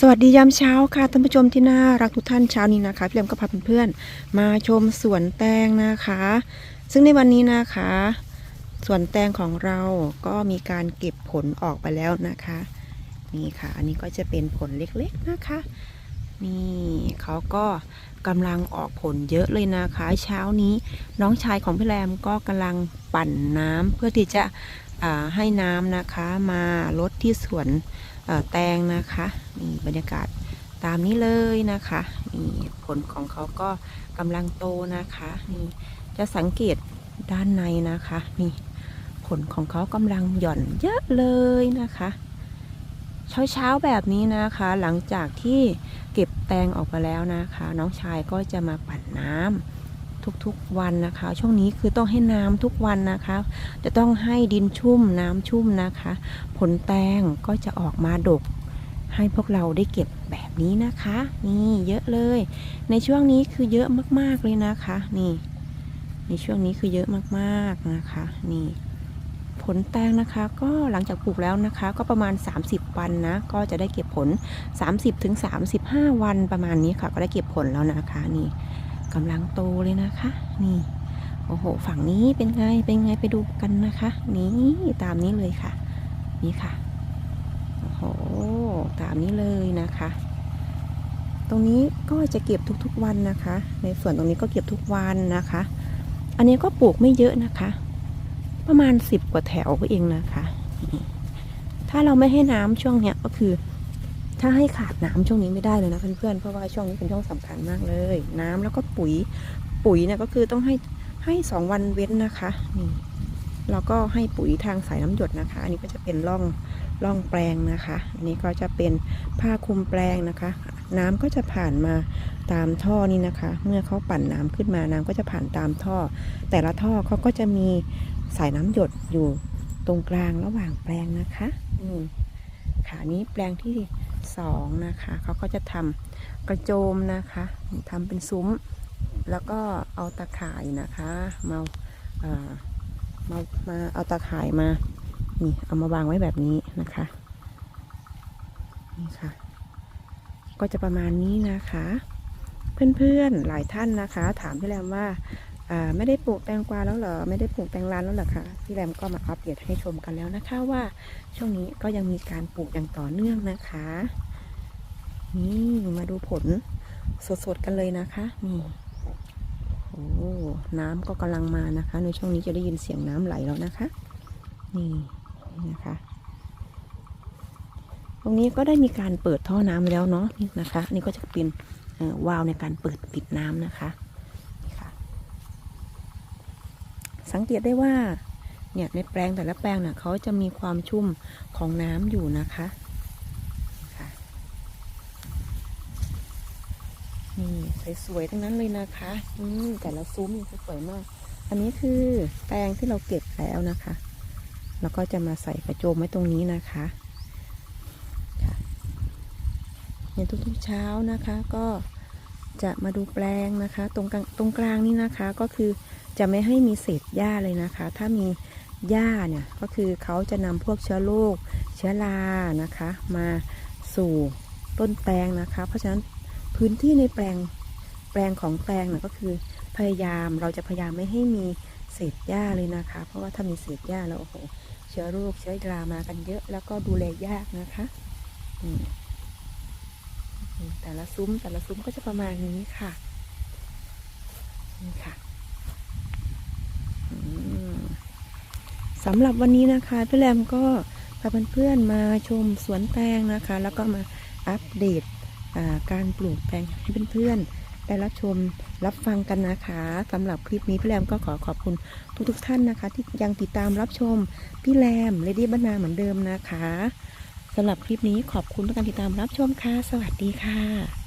สวัสดียามเช้าค่ะท่านผู้ชมที่น่ารักทุกท่านเช้านี้นะคะพี่เลมก็พาเพื่อนๆมาชมสวนแตงนะคะ ซึ่งในวันนี้นะคะ สวนแตงของเราก็มีการเก็บผลออกไปแล้วนะคะ นี่ค่ะ อันนี้ก็จะเป็นผลเล็กๆนะคะ นี่เขาก็กำลังออกผลเยอะเลยนะคะ เช้านี้น้องชายของพี่แรมก็กำลังปั่นน้ำเพื่อที่จะ ให้น้ำนะคะมาลดที่สวนแตงนะคะนี่บรรยากาศตามนี้เลยนะคะนี่ผลของเขาก็กำลังโตนะคะนี่จะสังเกตด้านในนะคะนี่ผลของเขากำลังหย่อนเยอะเลยนะคะเช้าเช้าแบบนี้นะคะ หลังจากที่เก็บแตงออกไปแล้วนะคะ น้องชายก็จะมาปั่นน้ำ ทุกๆวันนะคะ ช่วงนี้คือต้องให้น้ำทุกวันนะคะ จะต้องให้ดินชุ่มน้ำชุ่มนะคะ ผลแตงก็จะออกมาดก ให้พวกเราได้เก็บแบบนี้นะคะ นี่เยอะเลย ในช่วงนี้คือเยอะมากๆเลยนะคะ นี่ ในช่วงนี้คือเยอะมากๆนะคะ นี่ผลแตงนะคะก็หลังจากปลูกแล้วนะคะก็ประมาณ 30 วันนะ ก็จะได้เก็บผล 30ถึง35 วันประมาณนี้ค่ะ ก็ได้เก็บผลแล้วนะคะนี่ กำลังโตเลยนะคะ นี่โอ้โห ฝั่งนี้เป็นไง เป็นไงไปดูกันนะคะ นี่ตามนี้เลยค่ะ นี่ค่ะ โอ้โห ตามนี้เลยนะคะ ตรงนี้ก็จะเก็บทุกๆวันนะคะ ในส่วนตรงนี้ก็เก็บทุกวันนะคะ อันนี้ก็ปลูกไม่เยอะนะคะ ประมาณสิบกว่าแถวเองนะคะ ถ้าเราไม่ให้น้ำช่วงเนี้ยก็คือ ถ้าให้ขาดน้ำช่วงนี้ไม่ได้เลยนะเพื่อนๆเพราะว่าช่วงนี้เป็นช่วงสำคัญมากเลย น้ำแล้วก็ปุ๋ยปุ๋ยเนี่ยก็คือต้องให้ให้สองวันเว้นนะคะนี่เราก็ให้ปุ๋ยทางสายน้ำหยดนะคะ อันนี้ก็จะเป็นร่องร่องแปลงนะคะ อันนี้ก็จะเป็นผ้าคลุมแปลงนะคะ น้ำก็จะผ่านมาตามท่อนี่นะคะ เมื่อเขาปั่นน้ำขึ้นมาน้ำก็จะผ่านตามท่อ แต่ละท่อเขาก็จะมีสายน้ำหยดอยู่ตรงกลางระหว่างแปลงนะคะอืมขานี้แปลงที่ สองนะคะ เขาก็จะทำกระโจมนะคะทำเป็นซุ้ม แล้วก็เอาตะข่ายนะคะมาเอ่อมามาเอาตะข่ายมานี่เอามาวางไว้แบบนี้นะคะนี่ค่ะ ก็จะประมาณนี้นะคะ เพื่อนๆหลายท่านนะคะ ถามพี่แรมว่า ไม่ได้ปลูกแตงกวาแล้วเหรอไม่ได้ปลูกแตงร้านแล้วเหรอคะพี่แรมก็มาอัปเดตให้ชมกันแล้วนะคะว่าช่วงนี้ก็ยังมีการปลูกอย่างต่อเนื่องนะคะนี่มาดูผลสดๆกันเลยนะคะนี่โอ้น้ำก็กำลังมานะคะ ในช่วงนี้จะได้ยินเสียงน้ำไหลแล้วนะคะ นี่นะคะ ตรงนี้ก็ได้มีการเปิดท่อน้ำแล้วเนาะนี่นะคะ นี่ก็จะเป็นเอ่อวาล์วในการเปิดปิดน้ำนะคะนี่ค่ะ สังเกตได้ว่าเนี่ยในแปลงแต่ละแปลงน่ะเขาจะมีความชุ่มของน้ำอยู่นะคะนี่ค่ะนี่สวยๆทั้งนั้นเลยนะคะอืมแต่ละซุ้มนี่สวยมาก อันนี้คือแตงที่เราเก็บแล้วนะคะ แล้วก็จะมาใส่กระโจมไว้ตรงนี้นะคะค่ะในทุกๆเช้านะคะก็จะมาดูแปลงนะคะ ตรงกลางตรงกลางนี่นะคะก็คือ จะไม่ให้มีเศษหญ้าเลยนะคะ ถ้ามีหญ้าเนี่ยก็คือเขาจะนำพวกเชื้อโรคเชื้อรานะคะ มาสู่ต้นแตงนะคะ เพราะฉะนั้นพื้นที่ในแปลงแปลงของแปลงน่ะก็คือพยายามเราจะพยายามไม่ให้มีเศษหญ้าเลยนะคะ เพราะว่าถ้ามีเศษหญ้าแล้วโอ้โหเชื้อโรคเชื้อรามากันเยอะ แล้วก็ดูแลยากนะคะแต่ละซุ้มแต่ละซุ้มก็จะประมาณนี้ค่ะนี่ค่ะอืม สำหรับวันนี้นะคะพี่แรมก็พาเพื่อนๆมาชมสวนแตงนะคะ แล้วก็มาอัปเดตการปลูกแตงให้เพื่อนๆได้รับชมรับฟังกันนะคะสำหรับคลิปนี้พี่แรมก็ขอขอบคุณทุกๆท่านนะคะ ที่ยังติดตามรับชมพี่แรมเลดี้บ้านนาเหมือนเดิมนะคะสำหรับคลิปนี้ขอบคุณทุกการติดตามรับชมค่ะ สวัสดีค่ะ